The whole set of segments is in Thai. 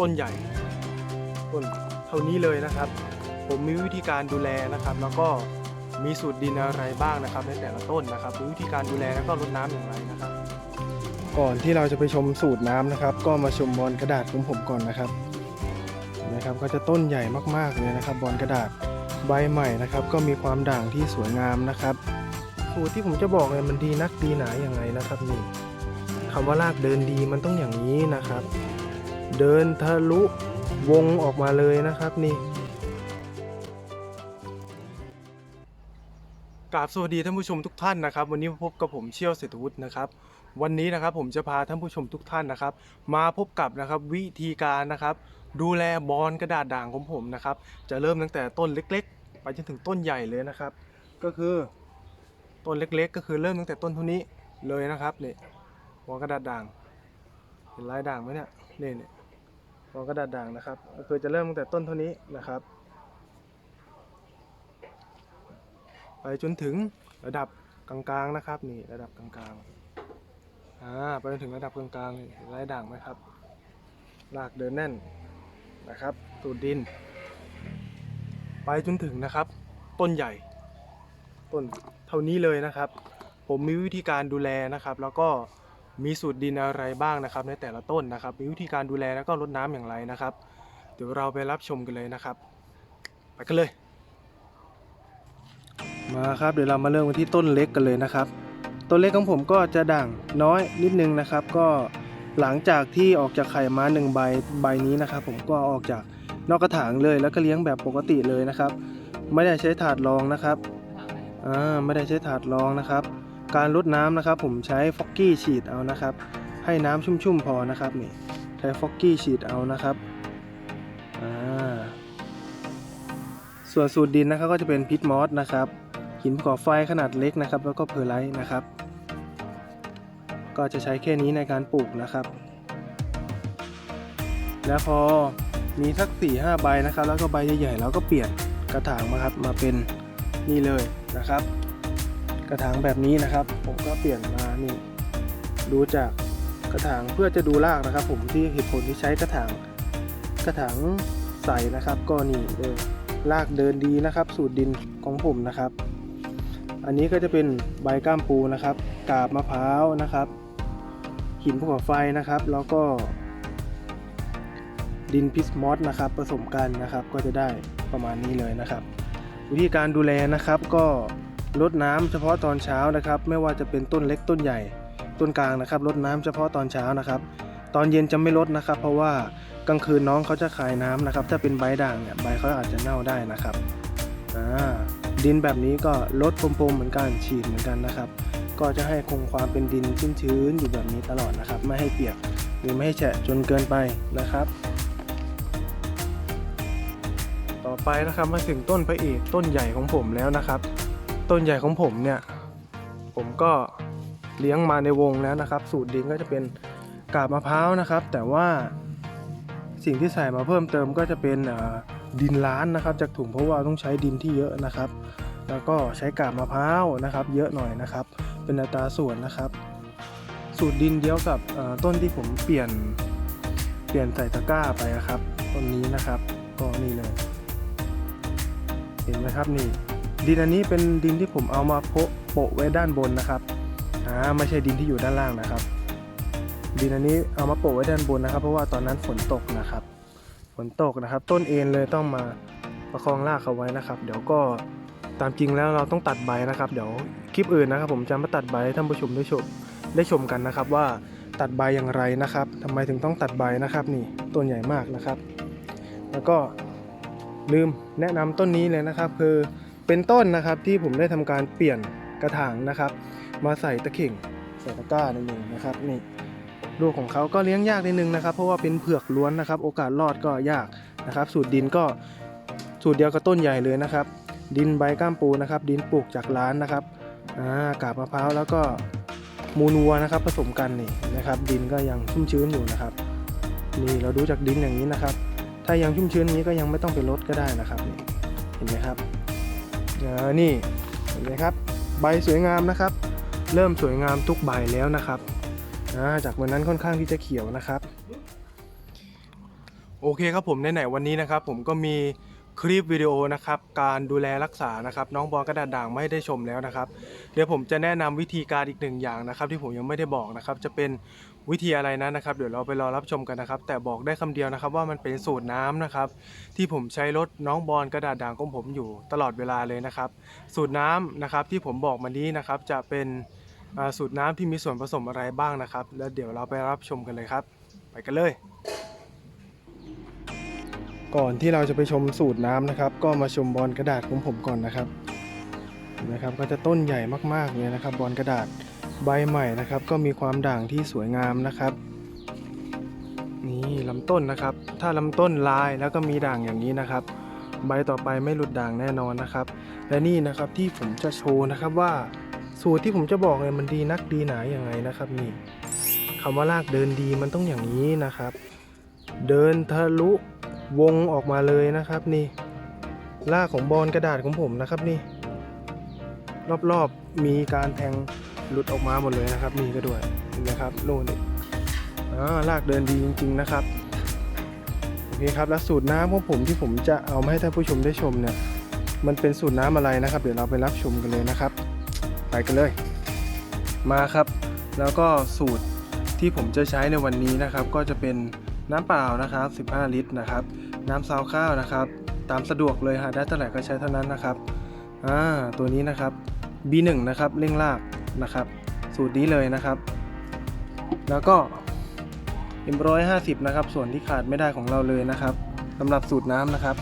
ต้นใหญ่ต้นเท่านี้เลยนะครับ ผมมีวิธีการดูแลนะครับ แล้วก็มีสูตรดินอะไรบ้างนะครับ ในแต่ละต้นนะครับมีวิธีการดูแลแล้วก็รดน้ำอย่างไรนะครับ ก่อนที่เราจะไปชมสูตรน้ำนะครับ ก็มาชมบอลกระดาษของผมก่อนนะครับนะครับก็จะต้นใหญ่มากๆเลยนะครับ บอลกระดาษใบใหม่นะครับ ก็มีความด่างที่สวยงามนะครับสูตรที่ผมจะบอกเลยมันดีนักดีหนาอย่างไรนะครับนี่คำว่ารากเดินดีมันต้องอย่างนี้นะครับ เดินทะลุวงออกมาเลยนะครับนี่กราบสวัสดีท่านผู้ชมทุกท่านนะครับ วันนี้พบกับผมเชี่ยวเศรษฐวุฒินะครับ วันนี้นะครับผมจะพาท่านผู้ชมทุกท่านนะครับ มาพบกับนะครับวิธีการนะครับ ดูแลบอลกระดาษด่างของผมนะครับ จะเริ่มตั้งแต่ต้นเล็ก ๆ ไปจนถึงต้นใหญ่เลยนะครับ ก็คือต้นเล็ก ๆ ก็คือเริ่มตั้งแต่ต้นเท่านี้เลยนะครับนี่หัวกระดาษด่างเห็นลายด่างไหมเนี่ยนี่ย นี่หัวกระดาษด่างนะครับ ก็คือจะเริ่มตั้งแต่ต้นเท่านี้นะครับ ไปจนถึงระดับกลางๆนะครับนี่ระดับกลางๆอ่าไปจนถึงระดับกลางๆนี่เห็นลายด่างไหมครับรากเดินแน่นนะครับตูดดิน ไปจนถึงนะครับ ต้นใหญ่ ต้นเท่านี้เลยนะครับ ผมมีวิธีการดูแลนะครับ แล้วก็ มีสูตรดินอะไรบ้างนะครับ ในแต่ละต้นนะครับ มีวิธีการดูแลแล้วก็รดน้ำอย่างไรนะครับ เดี๋ยวเราไปรับชมกันเลยนะครับ ไปกันเลย มาครับเดี๋ยวเรามาเริ่มกันที่ต้นเล็กกันเลยนะครับ ต้นเล็กของผมก็จะด่างน้อยนิดนึงนะครับ ก็หลังจากที่ออกจากไข่มาหนึ่งใบใบนี้นะครับ ผมก็อออกจากนอกกระถางเลยแล้วก็เลี้ยงแบบปกติเลยนะครับ ไม่ได้ใช้ถาดรองนะครับอ่าไม่ได้ใช้ถาดรองนะครับ การรดน้ำนะครับ ผมใช้ฟอกกี้ฉีดเอานะครับ ให้น้ำชุ่มๆพอนะครับนี่ใช้ฟอกกี้ฉีดเอานะครับส่วนสูตรดินนะครับก็จะเป็นพิทมอสนะครับหินภูเขาไฟขนาดเล็กนะครับ แล้วก็เพอร์ไลท์นะครับ ก็จะใช้แค่นี้ในการปลูกนะครับ แล้วพอมีสัก4ี่ห้าใบนะครับ แล้วก็ใบใหญ่ๆเราก็เปลี่ยนกระถางมาครับมาเป็นนี่เลยนะครับ กระถางแบบนี้นะครับ ผมก็เปลี่ยนมานี่ดูจากกระถางเพื่อจะดูรากนะครับ ผมที่เหตุผลที่ใช้กระถางกระถางใสนะครับ ก็นี่เลยรากเดินดีนะครับ สูตรดินของผมนะครับ อันนี้ก็จะเป็นใบก้ามปูนะครับ กาบมะพร้าวนะครับ หินภูเขาไฟนะครับ แล้วก็ดินพิสมอสนะครับผสมกันนะครับก็จะได้ประมาณนี้เลยนะครับ วิธีการดูแลนะครับก็ รดน้ำเฉพาะตอนเช้านะครับ ไม่ว่าจะเป็นต้นเล็กต้นใหญ่ต้นกลางนะครับรดน้ำเฉพาะตอนเช้านะครับ ตอนเย็นจะไม่ลดนะครับ เพราะว่ากลางคืนน้องเขาจะคายน้ำนะครับ ถ้าเป็นใบด่างเนี่ยใบเขาอาจจะเน่าได้นะครับดินแบบนี้ก็ลดพรมๆเหมือนกันฉีดเหมือนกันนะครับ ก็จะให้คงความเป็นดินชื้นๆอยู่แบบนี้ตลอดนะครับ ไม่ให้เปียกหรือไม่ให้แฉะจนเกินไปนะครับ ต่อไปนะครับมาถึงต้นพระเอกต้นใหญ่ของผมแล้วนะครับ ต้นใหญ่ของผมเนี่ย ผมก็เลี้ยงมาในวงแล้วนะครับ สูตรดินก็จะเป็นกาบมะพร้าวนะครับ แต่ว่าสิ่งที่ใส่มาเพิ่มเติมก็จะเป็นดินล้านนะครับ จากถุงเพราะว่าต้องใช้ดินที่เยอะนะครับ แล้วก็ใช้กาบมะพร้าวนะครับ เยอะหน่อยนะครับ เป็นอัตราส่วนนะครับ สูตรดินเดียวกับต้นที่ผมเปลี่ยนเปลี่ยนใส่ตะกร้าไปนะครับต้นนี้นะครับก็นี่เลย เห็นไหมครับนี่ ดินอันนี้เป็นดินที่ผมเอามาโปะโปะไว้ด้านบนนะครับอ่าไม่ใช่ดินที่อยู่ด้านล่างนะครับ ดินอันนี้เอามาโปะไว้ด้านบนนะครับ เพราะว่าตอนนั้นฝนตกนะครับ ฝนตกนะครับ ต้นเอ็นเลยต้องมาประคองรากเขาไว้นะครับ เดี๋ยวก็ตามจริงแล้วเราต้องตัดใบนะครับ เดี๋ยวคลิปอื่นนะครับ ผมจะมาตัดใบให้ท่านผู้ชมได้ชมได้ชมกันนะครับ ว่าตัดใบอย่างไรนะครับทำไมถึงต้องตัดใบนะครับ นี่ต้นใหญ่มากนะครับ แล้วก็ลืมแนะนำต้นนี้เลยนะครับ คือ เป็นต้นนะครับที่ผมได้ทำการเปลี่ยนกระถางนะครับ มาใส่ตะเข่งใส่ตะกร้านิดนึงนะครับนี่ลูกของเขาก็เลี้ยงยากนิดนึงนะครับ เพราะว่าเป็นเผือกล้วนนะครับ โอกาสรอดก็ยากนะครับ สูตรดินก็สูตรเดียวกับต้นใหญ่เลยนะครับ ดินใบก้ามปูนะครับ ดินปลูกจากร้านนะครับอ่ากาบมะพร้าวแล้วก็มูลวัวนะครับ ผสมกันนี่นะครับ ดินก็ยังชุ่มชื้นอยู่นะครับ นี่เราดูจากดินอย่างนี้นะครับ ถ้ายังชุ่มชื้นนี้ก็ยังไม่ต้องไปลดก็ได้นะครับนี่เห็นไหมครับ ออนี่เห็นไหมครับ ใบสวยงามนะครับ เริ่มสวยงามทุกใบแล้วนะครับอ่าจากวันนั้นค่อนข้างที่จะเขียวนะครับ โอเคครับผมในไหนวันนี้นะครับ ผมก็มีคลิปวิดีโอนะครับการดูแลรักษานะครับ น้องบอลกระดาษด่างไม่ได้ชมแล้วนะครับ เดี๋ยวผมจะแนะนำวิธีการอีกหนึ่งอย่างนะครับ ที่ผมยังไม่ได้บอกนะครับ จะเป็นวิธีอะไรนั้นะครับเดี๋ยวเราไปรอรับชมกันนะครับ แต่บอกได้คำเดียวนะครับว่ามันเป็นสูตรน้ำนะครับ ที่ผมใช้ลดน้องบอลกระดาษด่างของผมอยู่ตลอดเวลาเลยนะครับ สูตรน้ำนะครับที่ผมบอกมานี้นะครับจะเป็นสูตรน้ำที่มีส่วนผสมอะไรบ้างนะครับ แล้วเดี๋ยวเราไปรับชมกันเลยครับ ไปกันเลย ก่อนที่เราจะไปชมสูตรน้ำนะครับ ก็มาชมบอลกระดาษของผมก่อนนะครับเห็นะครับ ก็จะต้นใหญ่มากๆเลยนะครับ บอลกระดาษ ใบใหม่นะครับ ก็มีความด่างที่สวยงามนะครับ นี่ลำต้นนะครับ ถ้าลำต้นลายแล้วก็มีด่างอย่างนี้นะครับ ใบต่อไปไม่หลุดด่างแน่นอนนะครับ และนี่นะครับที่ผมจะโชว์นะครับว่าสูตรที่ผมจะบอกเลยมันดีนักดีหนาอย่างไรนะครับนี่คำว่าลากเดินดีมันต้องอย่างนี้นะครับ เดินทะลุวงออกมาเลยนะครับนี่ลากของบอลกระดาษของผมนะครับนี่ รอบๆมีการแทง หลุดออกมาหมดเลยนะครับนี่ก็ด้วยเห็นไหมครับโน่นอ่าลากเดินดีจริง ๆนะครับโอเคครับแล้วสูตรน้ำของผมที่ผมจะเอามาให้ท่านผู้ชมได้ชมเนี่ยมันเป็นสูตรน้ำอะไรนะครับ เดี๋ยวเราไปรับชมกันเลยนะครับ ไปกันเลย มาครับ แล้วก็สูตรที่ผมจะใช้ในวันนี้นะครับ ก็จะเป็นน้ำเปล่านะครับ 15 ลิตรนะครับ น้ำซาวข้าวนะครับ ตามสะดวกเลยหาได้เท่าไหร่ก็ใช้เท่านั้นนะครับอ่าตัวนี้นะครับ B1 นะครับเร่งราก นะครับ สูตรนี้เลยนะครับ แล้วก็ M150 นะครับ ส่วนที่ขาดไม่ได้ของเราเลยนะครับสำหรับสูตรน้ำนะครับ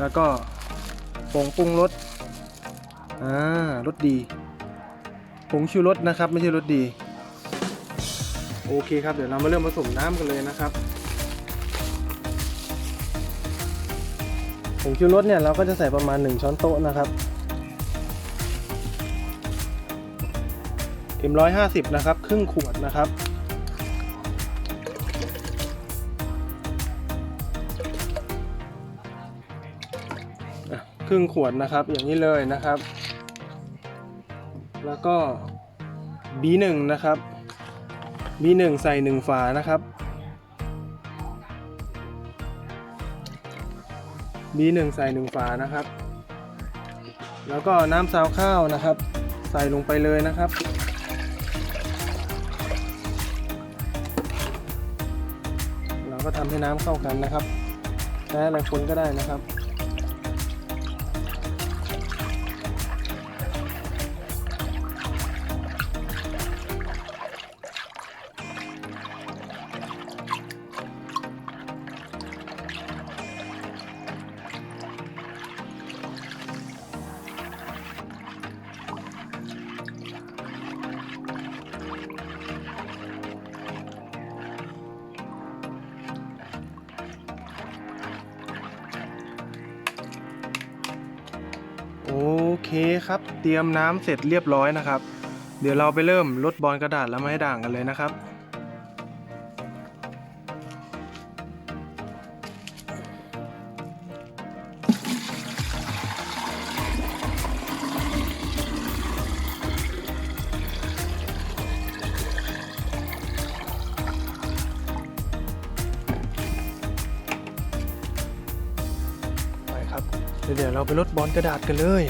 แล้วก็ผงปรุงรสอ่ารสดีผงชูรสนะครับ ไม่ใช่รสดี โอเคครับ เดี๋ยวเรามาเริ่มผสมน้ำกันเลยนะครับผงชูรสเนี่ยเราก็จะใส่ประมาณ 1 ช้อนโต๊ะนะครับ M150 นะครับ ครึ่งขวดนะครับ ครึ่งขวดนะครับอย่างนี้เลยนะครับ แล้วก็ B1 นะครับ B1 ใส่ 1 ฝานะครับ B1 ใส่ 1 ฝานะครับ แล้วก็น้ำซาวข้าวนะครับ ใส่ลงไปเลยนะครับ ทำก็ทำให้น้ำเข้ากันนะครับใช้อะไรคนก็ได้นะครับ เคครับ เตรียมน้ำเสร็จเรียบร้อยนะครับ เดี๋ยวเราไปเริ่มลดบอลกระดาษและไม้ด่างกันเลยนะครับไปครับเดี๋ยวเราไปลดบอลกระดาษกันเลย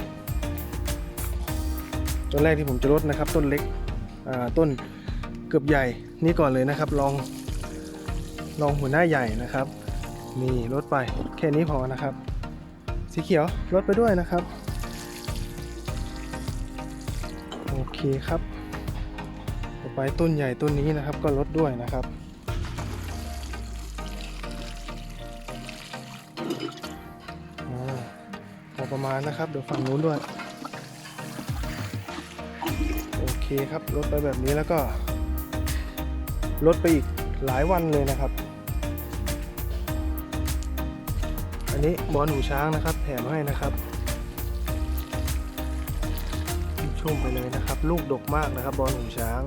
ต้นแรกที่ผมจะลดนะครับ ต้นเล็กต้นเกือบใหญ่นี่ก่อนเลยนะครับ ลองลองหัวหน้าใหญ่นะครับ นี่ลดไปแค่นี้พอนะครับ สีเขียวลดไปด้วยนะครับ โอเคครับ ต่อไปต้นใหญ่ต้นนี้นะครับ ก็ลดด้วยนะครับพอประมาณนะครับเดี๋ยวฝั่งนู้นด้วย โอเคครับลดไปแบบนี้แล้วก็ ลดไปอีกหลายวันเลยนะครับ อันนี้บอลหูช้างนะครับ แถมให้นะครับชุ่มไปเลยนะครับ ลูกดกมากนะครับ บอลหูช้าง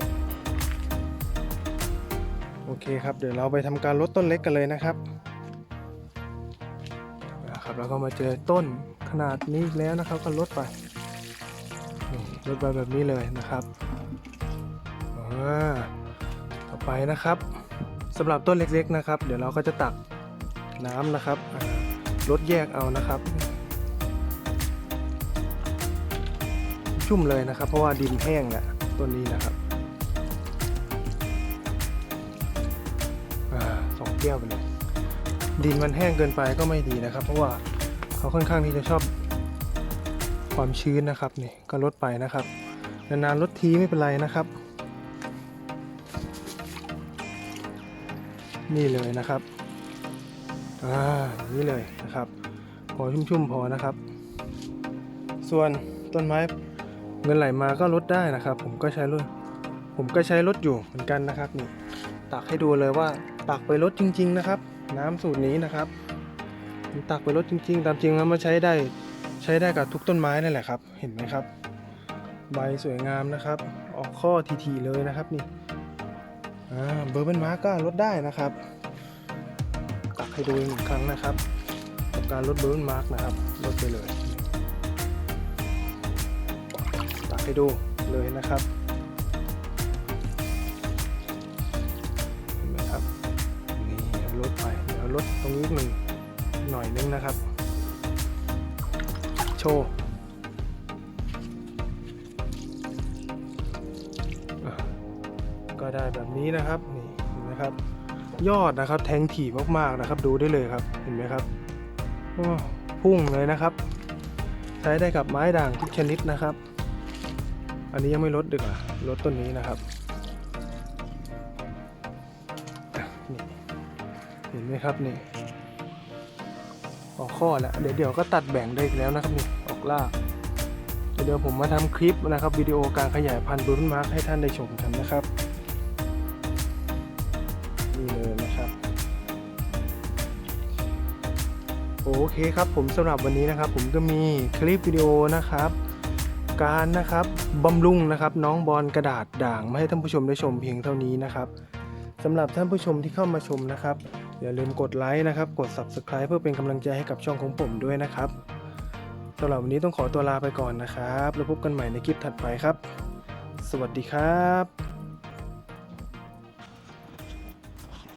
โอเคครับ เดี๋ยวเราไปทำการลดต้นเล็กกันเลยนะครับนะครับแล้วก็มาเจอต้นขนาดนี้แล้วนะครับก็ลดไป ลดไปแบบนี้เลยนะครับอ่าต่อไปนะครับสำหรับต้นเล็กๆนะครับ เดี๋ยวเราก็จะตักน้ำนะครับลดแยกเอานะครับ ชุ่มเลยนะครับ เพราะว่าดินแห้งแหละต้นนี้นะครับอสองแก้วไปเลยดินมันแห้งเกินไปก็ไม่ดีนะครับ เพราะว่าเขาค่อนข้างที่จะชอบ ความชื้นนะครับนี่ก็ลดไปนะครับ นานๆลดทีไม่เป็นไรนะครับ นี่เลยนะครับอ่านี้เลยนะครับ พอชุ่มๆพอนะครับ ส่วนต้นไม้เงินไหลมาก็ลดได้นะครับ ผมก็ใช้รถผมก็ใช้รถอยู่เหมือนกันนะครับนี่ตักให้ดูเลยว่าตักไปรถจริง ๆ นะครับ น้ำสูตรนี้นะครับตักไปรถจริง ๆ ตามจริงแล้วมาใช้ได้ ใช้ได้กับทุกต้นไม้นั่นแหละครับ เห็นไหมครับ ใบสวยงามนะครับ ออกข้อทีๆเลยนะครับนี่เบอร์เบิลมาร์ก็ลดได้นะครับตักให้ดูอีกหนึ่งครั้งนะครับกับการลดเบอร์เบิลมาร์กนะครับลดไปเลยตักให้ดูเลยนะครับเห็นไหมครับนี่ลดไปเดี๋ยวลดตรงนี้หนึ่งหน่อยนึงนะครับ ชว์ก็ได้แบบนี้นะครับนี่เห็นไหมครับ ยอดนะครับแทงถี่มากๆนะครับ ดูได้เลยครับเห็นไหมครับพุ่งเลยนะครับ ใช้ได้กับไม้ด่างทุกชนิดนะครับ อันนี้ยังไม่ลดดีกว่าลดต้นนี้นะครับเห็นไหมครับนี่ ออกข้อแล้วเดี๋ยวเดี๋ยวก็ตัดแบ่งได้อีกแล้วนะครับนี่ออกลากเดี๋ยวผมมาทำคลิปนะครับวิดีโอการขยายพันธุ์บรูนมาร์กให้ท่านได้ชมกันนะครับนี่เลยนะครับ โอเคครับผมสำหรับวันนี้นะครับ ผมก็มีคลิปวิดีโอนะครับ การนะครับบำรุงนะครับ น้องบอลกระดาษด่างมาให้ท่านผู้ชมได้ชมเพียงเท่านี้นะครับสำหรับท่านผู้ชมที่เข้ามาชมนะครับ อย่าลืมกดไลค์นะครับ กด Subscribe เพื่อเป็นกำลังใจให้กับช่องของผมด้วยนะครับสำหรับวันนี้ต้องขอตัวลาไปก่อนนะครับ แล้วพบกันใหม่ในคลิปถัดไปครับ สวัสดีครับ